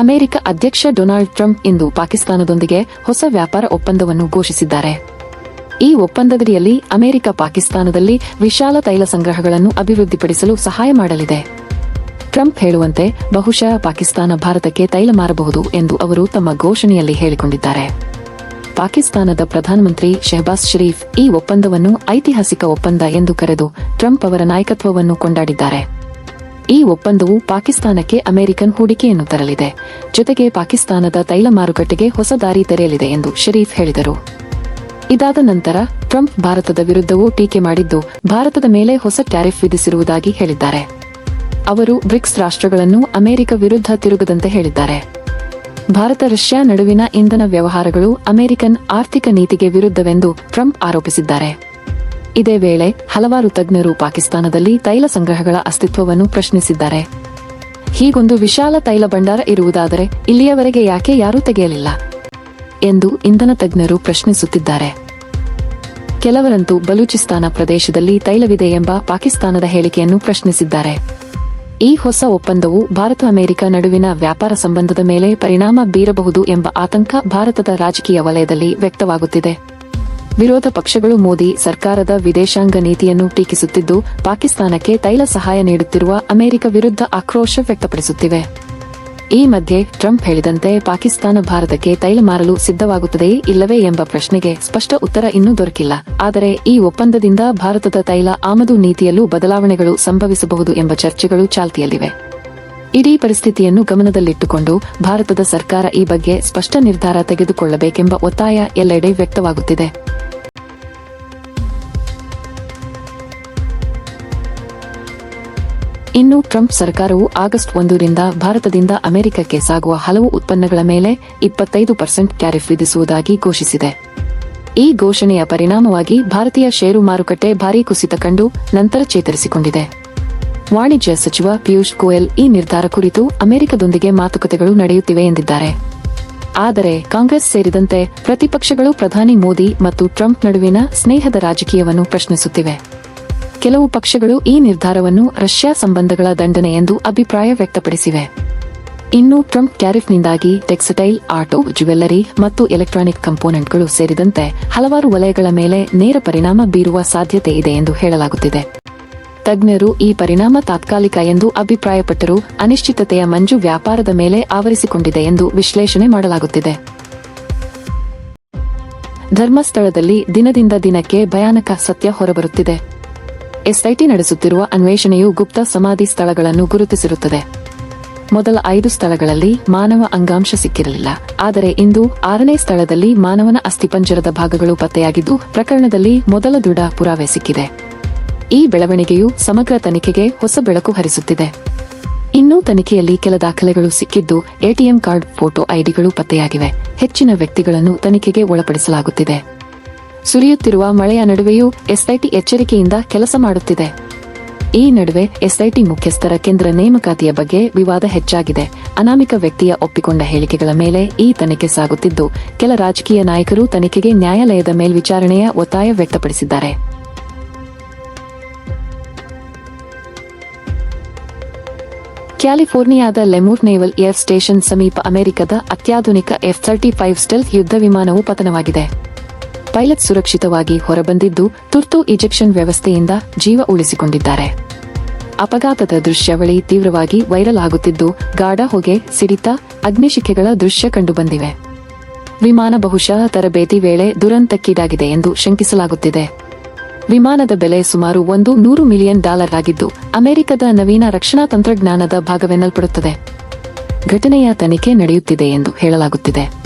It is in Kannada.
ಅಮೆರಿಕ ಅಧ್ಯಕ್ಷ ಡೊನಾಲ್ಡ್ ಟ್ರಂಪ್ ಇಂದು ಪಾಕಿಸ್ತಾನದೊಂದಿಗೆ ಹೊಸ ವ್ಯಾಪಾರ ಒಪ್ಪಂದವನ್ನು ಘೋಷಿಸಿದ್ದಾರೆ. ಈ ಒಪ್ಪಂದದಡಿಯಲ್ಲಿ ಅಮೆರಿಕ ಪಾಕಿಸ್ತಾನದಲ್ಲಿ ವಿಶಾಲ ತೈಲ ಸಂಗ್ರಹಗಳನ್ನು ಅಭಿವೃದ್ಧಿಪಡಿಸಲು ಸಹಾಯ ಮಾಡಲಿದೆ. ಟ್ರಂಪ್ ಹೇಳುವಂತೆ ಬಹುಶಃ ಪಾಕಿಸ್ತಾನ ಭಾರತಕ್ಕೆ ತೈಲ ಮಾರಬಹುದು ಎಂದು ಅವರು ತಮ್ಮ ಘೋಷಣೆಯಲ್ಲಿ ಹೇಳಿಕೊಂಡಿದ್ದಾರೆ. ಪಾಕಿಸ್ತಾನದ ಪ್ರಧಾನಮಂತ್ರಿ ಶೆಹಬಾಜ್ ಶರೀಫ್ ಈ ಒಪ್ಪಂದವನ್ನು ಐತಿಹಾಸಿಕ ಒಪ್ಪಂದ ಎಂದು ಕರೆದು ಟ್ರಂಪ್ ಅವರ ನಾಯಕತ್ವವನ್ನು ಕೊಂಡಾಡಿದ್ದಾರೆ. ಈ ಒಪ್ಪಂದವು ಪಾಕಿಸ್ತಾನಕ್ಕೆ ಅಮೆರಿಕನ್ ಹೂಡಿಕೆಯನ್ನು ತರಲಿದೆ. ಜೊತೆಗೆ ಪಾಕಿಸ್ತಾನದ ತೈಲ ಮಾರುಕಟ್ಟೆಗೆ ಹೊಸ ದಾರಿ ತೆರೆಯಲಿದೆ ಎಂದು ಶರೀಫ್ ಹೇಳಿದರು. ಇದಾದ ನಂತರ ಟ್ರಂಪ್ ಭಾರತದ ವಿರುದ್ಧವೂ ಟೀಕೆ ಮಾಡಿದ್ದು, ಭಾರತದ ಮೇಲೆ ಹೊಸ ಟ್ಯಾರಿಫ್ ವಿಧಿಸಿರುವುದಾಗಿ ಹೇಳಿದ್ದಾರೆ. ಅವರು ಬ್ರಿಕ್ಸ್ ರಾಷ್ಟ್ರಗಳನ್ನು ಅಮೆರಿಕ ವಿರುದ್ಧ ತಿರುಗದಂತೆ ಹೇಳಿದ್ದಾರೆ. ಭಾರತ ರಷ್ಯಾ ನಡುವಿನ ಇಂಧನ ವ್ಯವಹಾರಗಳು ಅಮೆರಿಕನ್ ಆರ್ಥಿಕ ನೀತಿಗೆ ವಿರುದ್ಧವೆಂದು ಟ್ರಂಪ್ ಆರೋಪಿಸಿದ್ದಾರೆ. ಇದೇ ವೇಳೆ ಹಲವಾರು ತಜ್ಞರು ಪಾಕಿಸ್ತಾನದಲ್ಲಿ ತೈಲ ಸಂಗ್ರಹಗಳ ಅಸ್ತಿತ್ವವನ್ನು ಪ್ರಶ್ನಿಸಿದ್ದಾರೆ. ಹೀಗೊಂದು ವಿಶಾಲ ತೈಲ ಭಂಡಾರ ಇರುವುದಾದರೆ ಇಲ್ಲಿಯವರೆಗೆ ಯಾಕೆ ಯಾರೂ ತೆಗೆಯಲಿಲ್ಲ ಎಂದು ಇಂಧನ ತಜ್ಞರು ಪ್ರಶ್ನಿಸುತ್ತಿದ್ದಾರೆ. ಕೆಲವರಂತೂ ಬಲೂಚಿಸ್ತಾನ ಪ್ರದೇಶದಲ್ಲಿ ತೈಲವಿದೆ ಎಂಬ ಪಾಕಿಸ್ತಾನದ ಹೇಳಿಕೆಯನ್ನು ಪ್ರಶ್ನಿಸಿದ್ದಾರೆ. ಈ ಹೊಸ ಒಪ್ಪಂದವು ಭಾರತ ಅಮೆರಿಕ ನಡುವಿನ ವ್ಯಾಪಾರ ಸಂಬಂಧದ ಮೇಲೆ ಪರಿಣಾಮ ಬೀರಬಹುದು ಎಂಬ ಆತಂಕ ಭಾರತದ ರಾಜಕೀಯ ವಲಯದಲ್ಲಿ ವ್ಯಕ್ತವಾಗುತ್ತಿದೆ. ವಿರೋಧ ಪಕ್ಷಗಳು ಮೋದಿ ಸರ್ಕಾರದ ವಿದೇಶಾಂಗ ನೀತಿಯನ್ನು ಟೀಕಿಸುತ್ತಿದ್ದು, ಪಾಕಿಸ್ತಾನಕ್ಕೆ ತೈಲ ಸಹಾಯ ನೀಡುತ್ತಿರುವ ಅಮೆರಿಕ ವಿರುದ್ಧ ಆಕ್ರೋಶ ವ್ಯಕ್ತಪಡಿಸುತ್ತಿವೆ. ಈ ಮಧ್ಯೆ ಟ್ರಂಪ್ ಹೇಳಿದಂತೆ ಪಾಕಿಸ್ತಾನ ಭಾರತಕ್ಕೆ ತೈಲ ಮಾರಲು ಸಿದ್ಧವಾಗುತ್ತದೆಯೇ ಇಲ್ಲವೇ ಎಂಬ ಪ್ರಶ್ನೆಗೆ ಸ್ಪಷ್ಟ ಉತ್ತರ ಇನ್ನೂ ದೊರಕಿಲ್ಲ. ಆದರೆ ಈ ಒಪ್ಪಂದದಿಂದ ಭಾರತದ ತೈಲ ಆಮದು ನೀತಿಯಲ್ಲೂ ಬದಲಾವಣೆಗಳು ಸಂಭವಿಸಬಹುದು ಎಂಬ ಚರ್ಚೆಗಳು ಚಾಲ್ತಿಯಲ್ಲಿವೆ. ಇಡೀ ಪರಿಸ್ಥಿತಿಯನ್ನು ಗಮನದಲ್ಲಿಟ್ಟುಕೊಂಡು ಭಾರತದ ಸರ್ಕಾರ ಈ ಬಗ್ಗೆ ಸ್ಪಷ್ಟ ನಿರ್ಧಾರ ತೆಗೆದುಕೊಳ್ಳಬೇಕೆಂಬ ಒತ್ತಾಯ ಎಲ್ಲೆಡೆ ವ್ಯಕ್ತವಾಗುತ್ತಿದೆ. ಇನ್ನು ಟ್ರಂಪ್ ಸರ್ಕಾರವು ಆಗಸ್ಟ್ ಒಂದರಿಂದ ಭಾರತದಿಂದ ಅಮೆರಿಕಕ್ಕೆ ಸಾಗುವ ಹಲವು ಉತ್ಪನ್ನಗಳ ಮೇಲೆ ಇಪ್ಪತ್ತೈದು ಪರ್ಸೆಂಟ್ ಟ್ಯಾರಿಫ್ ವಿಧಿಸುವುದಾಗಿ ಘೋಷಿಸಿದೆ. ಈ ಘೋಷಣೆಯ ಪರಿಣಾಮವಾಗಿ ಭಾರತೀಯ ಷೇರು ಮಾರುಕಟ್ಟೆ ಭಾರೀ ಕುಸಿತ ಕಂಡು ನಂತರ ಚೇತರಿಸಿಕೊಂಡಿದೆ. ವಾಣಿಜ್ಯ ಸಚಿವ ಪಿಯೂಷ್ ಗೋಯಲ್ ಈ ನಿರ್ಧಾರ ಕುರಿತು ಅಮೆರಿಕದೊಂದಿಗೆ ಮಾತುಕತೆಗಳು ನಡೆಯುತ್ತಿವೆ ಎಂದಿದ್ದಾರೆ. ಆದರೆ ಕಾಂಗ್ರೆಸ್ ಸೇರಿದಂತೆ ಪ್ರತಿಪಕ್ಷಗಳು ಪ್ರಧಾನಿ ಮೋದಿ ಮತ್ತು ಟ್ರಂಪ್ ನಡುವಿನ ಸ್ನೇಹದ ರಾಜಕೀಯವನ್ನು ಪ್ರಶ್ನಿಸುತ್ತಿವೆ. ಕೆಲವು ಪಕ್ಷಗಳು ಈ ನಿರ್ಧಾರವನ್ನು ರಷ್ಯಾ ಸಂಬಂಧಗಳ ದಂಡನೆ ಎಂದು ಅಭಿಪ್ರಾಯ ವ್ಯಕ್ತಪಡಿಸಿವೆ. ಇನ್ನು ಟ್ರಂಪ್ ಟ್ಯಾರಿಫ್ನಿಂದಾಗಿ ಟೆಕ್ಸ್ಟೈಲ್, ಆಟೋ, ಜ್ಯುವೆಲ್ಲರಿ ಮತ್ತು ಎಲೆಕ್ಟ್ರಾನಿಕ್ ಕಂಪೋನೆಂಟ್ಗಳು ಸೇರಿದಂತೆ ಹಲವಾರು ವಲಯಗಳ ಮೇಲೆ ನೇರ ಪರಿಣಾಮ ಬೀರುವ ಸಾಧ್ಯತೆ ಇದೆ ಎಂದು ಹೇಳಲಾಗುತ್ತಿದೆ. ತಜ್ಞರು ಈ ಪರಿಣಾಮ ತಾತ್ಕಾಲಿಕ ಎಂದು ಅಭಿಪ್ರಾಯಪಟ್ಟರು. ಅನಿಶ್ಚಿತತೆಯ ಮಂಜು ವ್ಯಾಪಾರದ ಮೇಲೆ ಆವರಿಸಿಕೊಂಡಿದೆ ಎಂದು ವಿಶ್ಲೇಷಣೆ ಮಾಡಲಾಗುತ್ತಿದೆ. ಧರ್ಮಸ್ಥಳದಲ್ಲಿ ದಿನದಿಂದ ದಿನಕ್ಕೆ ಭಯಾನಕ ಸತ್ಯ ಹೊರಬರುತ್ತಿದೆ. ಎಸ್ಐಟಿ ನಡೆಸುತ್ತಿರುವ ಅನ್ವೇಷಣೆಯು ಗುಪ್ತ ಸಮಾಧಿ ಸ್ಥಳಗಳನ್ನು ಗುರುತಿಸಿರುತ್ತದೆ. ಮೊದಲ ಐದು ಸ್ಥಳಗಳಲ್ಲಿ ಮಾನವ ಅಂಗಾಂಶ ಸಿಕ್ಕಿರಲಿಲ್ಲ. ಆದರೆ ಇಂದು ಆರನೇ ಸ್ಥಳದಲ್ಲಿ ಮಾನವನ ಅಸ್ಥಿಪಂಜರದ ಭಾಗಗಳು ಪತ್ತೆಯಾಗಿದ್ದು, ಪ್ರಕರಣದಲ್ಲಿ ಮೊದಲ ದೃಢ ಪುರಾವೆ ಸಿಕ್ಕಿದೆ. ಈ ಬೆಳವಣಿಗೆಯು ಸಮಗ್ರ ತನಿಖೆಗೆ ಹೊಸ ಬೆಳಕು ಹರಿಸುತ್ತಿದೆ. ಇನ್ನೂ ತನಿಖೆಯಲ್ಲಿ ಕೆಲ ದಾಖಲೆಗಳು ಸಿಕ್ಕಿದ್ದು ಎಟಿಎಂ ಕಾರ್ಡ್ ಫೋಟೋ ಐಡಿಗಳು ಪತ್ತೆಯಾಗಿವೆ. ಹೆಚ್ಚಿನ ವ್ಯಕ್ತಿಗಳನ್ನು ತನಿಖೆಗೆ ಒಳಪಡಿಸಲಾಗುತ್ತಿದೆ. ಸುರಿಯುತ್ತಿರುವ ಮಳೆಯ ನಡುವೆಯೂ ಎಸ್ಐಟಿ ಎಚ್ಚರಿಕೆಯಿಂದ ಕೆಲಸ ಮಾಡುತ್ತಿದೆ. ಈ ನಡುವೆ ಎಸ್ಐಟಿ ಮುಖ್ಯಸ್ಥರ ಕೇಂದ್ರ ನೇಮಕಾತಿಯ ಬಗ್ಗೆ ವಿವಾದ ಹೆಚ್ಚಾಗಿದೆ. ಅನಾಮಿಕ ವ್ಯಕ್ತಿಯ ಒಪ್ಪಿಕೊಂಡ ಹೇಳಿಕೆಗಳ ಮೇಲೆ ಈ ತನಿಖೆ ಸಾಗುತ್ತಿದ್ದು, ಕೆಲ ರಾಜಕೀಯ ನಾಯಕರು ತನಿಖೆಗೆ ನ್ಯಾಯಾಲಯದ ಮೇಲ್ವಿಚಾರಣೆಯ ಒತ್ತಾಯ ವ್ಯಕ್ತಪಡಿಸಿದ್ದಾರೆ. ಕ್ಯಾಲಿಫೋರ್ನಿಯಾದ ಲೆಮೂರ್ ನೇವಲ್ ಏರ್ ಸ್ಟೇಷನ್ ಸಮೀಪ ಅಮೆರಿಕದ ಅತ್ಯಾಧುನಿಕ ಎಫ್ ಥರ್ಟಿ ಫೈವ್ ಸ್ಟೆಲ್ತ್ ಯುದ್ಧ ವಿಮಾನವು ಪತನವಾಗಿದೆ. ಪೈಲಟ್ ಸುರಕ್ಷಿತವಾಗಿ ಹೊರಬಂದಿದ್ದು ತುರ್ತು ಇಜೆಕ್ಷನ್ ವ್ಯವಸ್ಥೆಯಿಂದ ಜೀವ ಉಳಿಸಿಕೊಂಡಿದ್ದಾರೆ. ಅಪಘಾತದ ದೃಶ್ಯಾವಳಿ ತೀವ್ರವಾಗಿ ವೈರಲ್ ಆಗುತ್ತಿದ್ದು ಗಾಢ ಹೊಗೆ, ಸಿಡಿತ, ಅಗ್ನಿಶಿಖೆಗಳ ದೃಶ್ಯ ಕಂಡುಬಂದಿವೆ. ವಿಮಾನ ಬಹುಶಃ ತರಬೇತಿ ವೇಳೆ ದುರಂತಕ್ಕೀಡಾಗಿದೆ ಎಂದು ಶಂಕಿಸಲಾಗುತ್ತಿದೆ. ವಿಮಾನದ ಬೆಲೆ ಸುಮಾರು ಒಂದು ನೂರು ಮಿಲಿಯನ್ ಡಾಲರ್ ಆಗಿದ್ದು, ಅಮೆರಿಕದ ನವೀನ ರಕ್ಷಣಾ ತಂತ್ರಜ್ಞಾನದ ಭಾಗವೆನ್ನಲ್ಪಡುತ್ತದೆ. ಘಟನೆಯ ತನಿಖೆ ನಡೆಯುತ್ತಿದೆ ಎಂದು ಹೇಳಲಾಗುತ್ತಿದೆ.